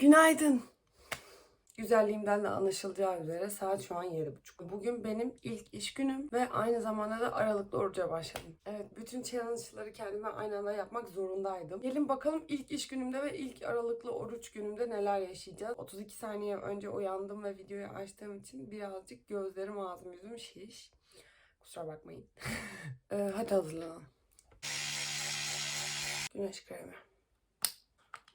Günaydın. Güzelliğimden de anlaşılacağı üzere saat şu an 7.30. Bugün benim ilk iş günüm ve aynı zamanda da aralıklı oruca başladım. Evet bütün challenge'ları kendime aynı anda yapmak zorundaydım. Gelin bakalım ilk iş günümde ve ilk aralıklı oruç günümde neler yaşayacağız. 32 saniye önce uyandım ve videoyu açtığım için birazcık gözlerim ağzım yüzüm şiş. Kusura bakmayın. Ee, hadi hazırlanalım. Güneş kremi.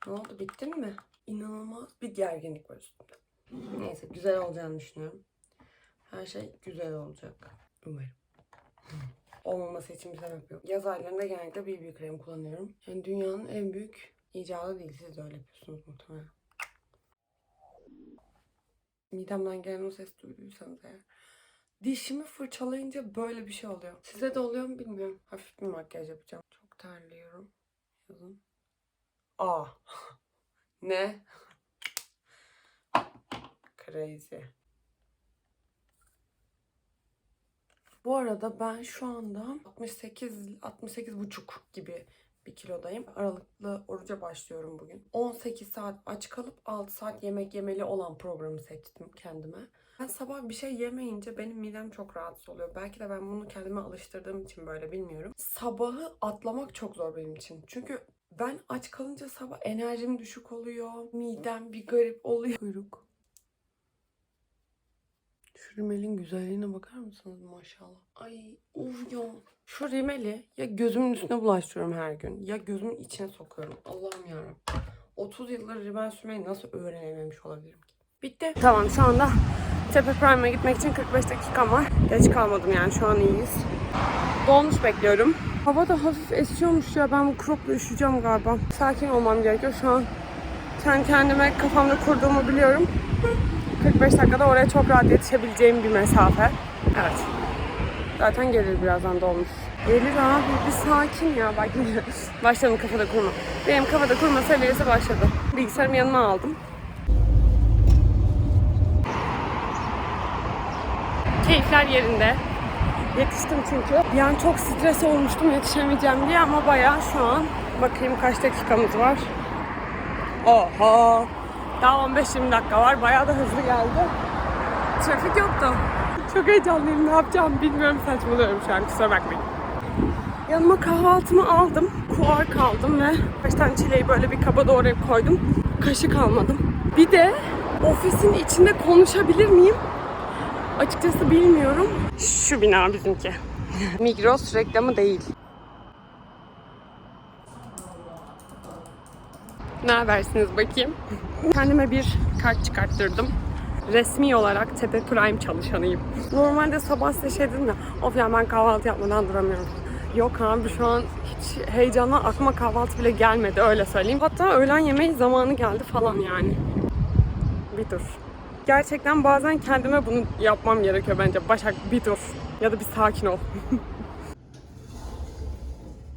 Ne oldu bittin mi? İnanılmaz bir gerginlik var üstümde. Neyse güzel olacağını düşünüyorum. Her şey güzel olacak. Umarım. Olmaması için bir sebep yok. Yaz aylarında genellikle BB krem kullanıyorum. Yani dünyanın en büyük icadı değil. Siz de öyle yapıyorsunuz muhtemelen. Midemden gelen o ses duyduysanız eğer. Dişimi fırçalayınca böyle bir şey oluyor. Size de oluyor mu bilmiyorum. Hafif bir makyaj yapacağım. Çok terliyorum. Yazın. Aa. ne? Crazy. Bu arada ben şu anda 68 68 buçuk gibi bir kilodayım. Aralıklı oruca başlıyorum bugün. 18 saat aç kalıp 6 saat yemek yemeli olan programı seçtim kendime. Ben sabah bir şey yemeyince benim midem çok rahatsız oluyor. Belki de ben bunu kendime alıştırdığım için böyle bilmiyorum. Sabahı atlamak çok zor benim için. Çünkü ben aç kalınca sabah enerjim düşük oluyor. Midem bir garip oluyor. Kuyruk. Şu rimelin güzelliğine bakar mısınız maşallah? Ay uf ya. Şu rimeli ya gözümün üstüne bulaştırıyorum her gün ya gözümün içine sokuyorum. Allah'ım yarabbim. 30 yıldır rimel sürmeyi nasıl öğrenememiş olabilirim ki? Bitti. Tamam şu anda Tepe Prime'a gitmek için 45 dakikam var. Geç kalmadım yani şu an iyiyiz. Dolmuş bekliyorum. Hava da hafif esiyormuş ya ben bu cropla üşüyeceğim galiba. Sakin olmam gerekiyor şu an. Kendi kendime kafamda kurduğumu biliyorum. 45 dakikada oraya çok rahat yetişebileceğim bir mesafe. Evet. Zaten gelir birazdan dolmuş. Gelir abi bir sakin ya bak başladım kafada kurma. Benim kafada kurma seviyesi başladı. Bilgisayarımı yanıma aldım. Keyifler yerinde. Yetiştim çünkü. Bir an çok stres olmuştum yetişemeyeceğim diye ama bayağı şu an bakayım kaç dakikamız var. Oha! Daha 15-20 dakika var. Bayağı da hızlı geldi. Trafik yoktu. Çok heyecanlıyım. Ne yapacağımı bilmiyorum. Saçmalıyorum şu an. Kusura bakmayın. Yanıma kahvaltımı aldım. Kuar kaldım ve kaç tane çileği böyle bir kaba doğrayıp koydum. Kaşık almadım. Bir de ofisin içinde konuşabilir miyim? Açıkçası bilmiyorum. Şu bina bizimki. Migros reklamı değil. Ne habersiniz bakayım? Kendime bir kart çıkarttırdım. Resmi olarak Tepe Prime çalışanıyım. Normalde sabah size şey dedim ya, of ya ben kahvaltı yapmadan duramıyorum. Yok abi şu an hiç heyecanla aklıma kahvaltı bile gelmedi öyle söyleyeyim. Hatta öğlen yemeği zamanı geldi falan yani. Bir dur. Gerçekten bazen kendime bunu yapmam gerekiyor bence. Başak bir dur. Ya da bir sakin ol.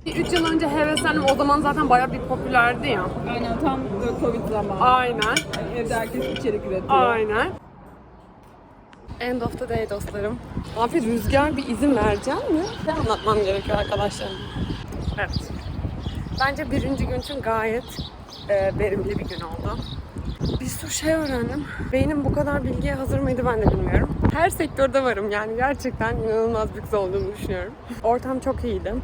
3 yıl önce heveslendim. O zaman zaten bayağı bir popülerdi ya. Aynen tam Covid zamanı. Aynen. Evde herkes içerik üretiyor. Aynen. End of the day dostlarım. Abi rüzgar bir izin verecek mi? Ne anlatmam gerekiyor arkadaşlarım? Evet. Bence birinci gün için gayet e, verimli bir gün oldu. Bir sürü şey öğrendim. Beynim bu kadar bilgiye hazır mıydı ben de bilmiyorum. Her sektörde varım yani gerçekten inanılmaz bir kız olduğumu düşünüyorum. Ortam çok iyiydi.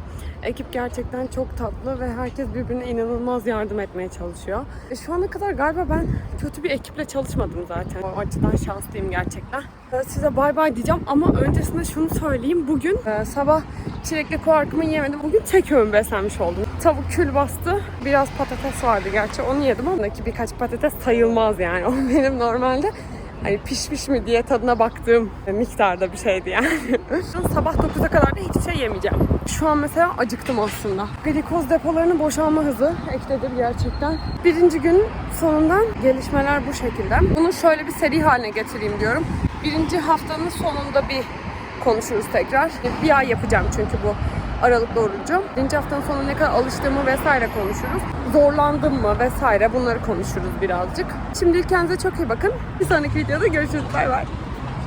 Ekip gerçekten çok tatlı ve herkes birbirine inanılmaz yardım etmeye çalışıyor. E, şu ana kadar galiba ben kötü bir ekiple çalışmadım zaten. O açıdan şanslıyım gerçekten. E, Size bay bay diyeceğim ama öncesinde şunu söyleyeyim. Bugün e, sabah çilekli kuarkımı yemedim. Bugün tek öğün beslenmiş oldum. Tavuk kül bastı. Biraz patates vardı gerçi onu yedim ama ki birkaç patates sayılmaz yani. O benim normalde hani pişmiş mi diye tadına baktığım miktarda bir şeydi yani. Sabah 9'a kadar da hiçbir şey yemeyeceğim. Şu an mesela acıktım aslında. Glikoz depolarının boşalma hızı ektedir gerçekten. Birinci gün sonundan gelişmeler bu şekilde. Bunu şöyle bir seri haline getireyim diyorum. Birinci haftanın sonunda bir konuşuruz tekrar. Bir ay yapacağım çünkü bu aralıklı orucu. Birinci haftanın sonuna ne kadar alıştığımı vesaire konuşuruz. Zorlandım mı vesaire bunları konuşuruz birazcık. Şimdilik kendinize çok iyi bakın. Bir sonraki videoda görüşürüz. Bay bay.